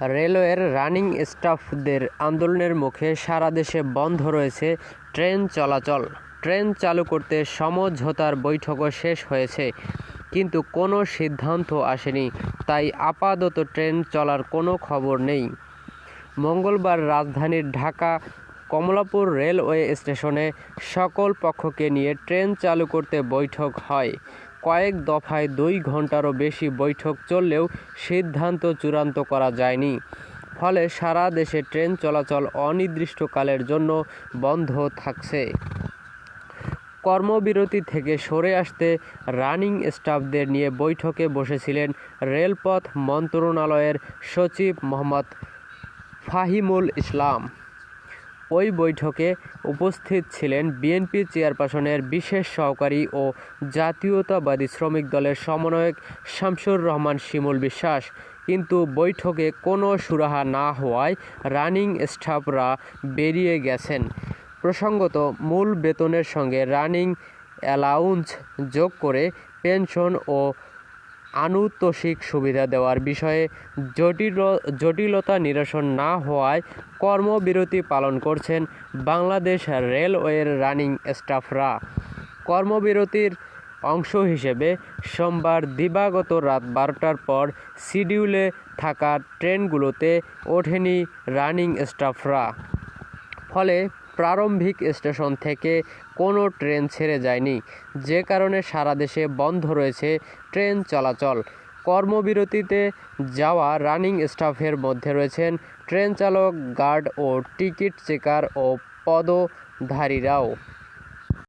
রেলওয়ের রানিং স্টাফদের আন্দোলনের মুখে সারা দেশে বন্ধ রয়েছে ট্রেন চলাচল। ট্রেন চালু করতে সমঝোতার বৈঠকও শেষ হয়েছে, কিন্তু কোনো সিদ্ধান্ত আসেনি, তাই আপাতত ট্রেন চলার কোনো খবর নেই। মঙ্গলবার রাজধানীর ঢাকা কমলাপুর রেলওয়ে স্টেশনে সকল পক্ষকে নিয়ে ট্রেন চালু করতে বৈঠক হয়। কয়েক দফায় দুই ঘন্টারও বেশি বৈঠক চললেও সিদ্ধান্ত চূড়ান্ত করা যায়নি। ফলে সারা দেশে ট্রেন চলাচল অনির্দিষ্টকালের জন্য বন্ধ থাকছে। কর্মবিরতি থেকে সরে আসতে রানিং স্টাফদের নিয়ে বৈঠকে বসেছিলেন রেলপথ মন্ত্রণালয়ের সচিব মোহাম্মদ ফাহিমুল ইসলাম। ওই বৈঠকে উপস্থিত ছিলেন বিএনপি চেয়ারপারসনের বিশেষ সহকারী ও জাতীয়তাবাদী শ্রমিক দলের সমন্বয়ক শামসুর রহমান শিমুল বিশ্বাস। কিন্তু বৈঠকে কোনো সুরাহা না হওয়ায় রানিং স্টাফরা বেরিয়ে গেছেন। প্রসঙ্গত, মূল বেতনের সঙ্গে রানিং অ্যালাউন্স যোগ করে পেনশন ও আনুতোষিক সুবিধা দেওয়ার বিষয়ে জটিল, জটিলতা নিরসন না হওয়ায় কর্মবিরতি পালন করছেন বাংলাদেশ রেলওয়ের রানিং স্টাফরা। কর্মবিরতির অংশ হিসেবে সোমবার দিবাগত রাত বারোটার পর শিডিউলে থাকা ট্রেনগুলোতে ওঠেনি রানিং স্টাফরা। ফলে প্রারম্ভিক স্টেশন থেকে কোনো ট্রেন ছেড়ে যায়নি। যে কারণে সারা দেশে বন্ধ রয়েছে ট্রেন চলাচল। কর্মবিরতিতে যাওয়া রানিং স্টাফের মধ্যে রয়েছেন ট্রেন চালক, গার্ড ও টিকিট চেকার ও পদধারীরাও।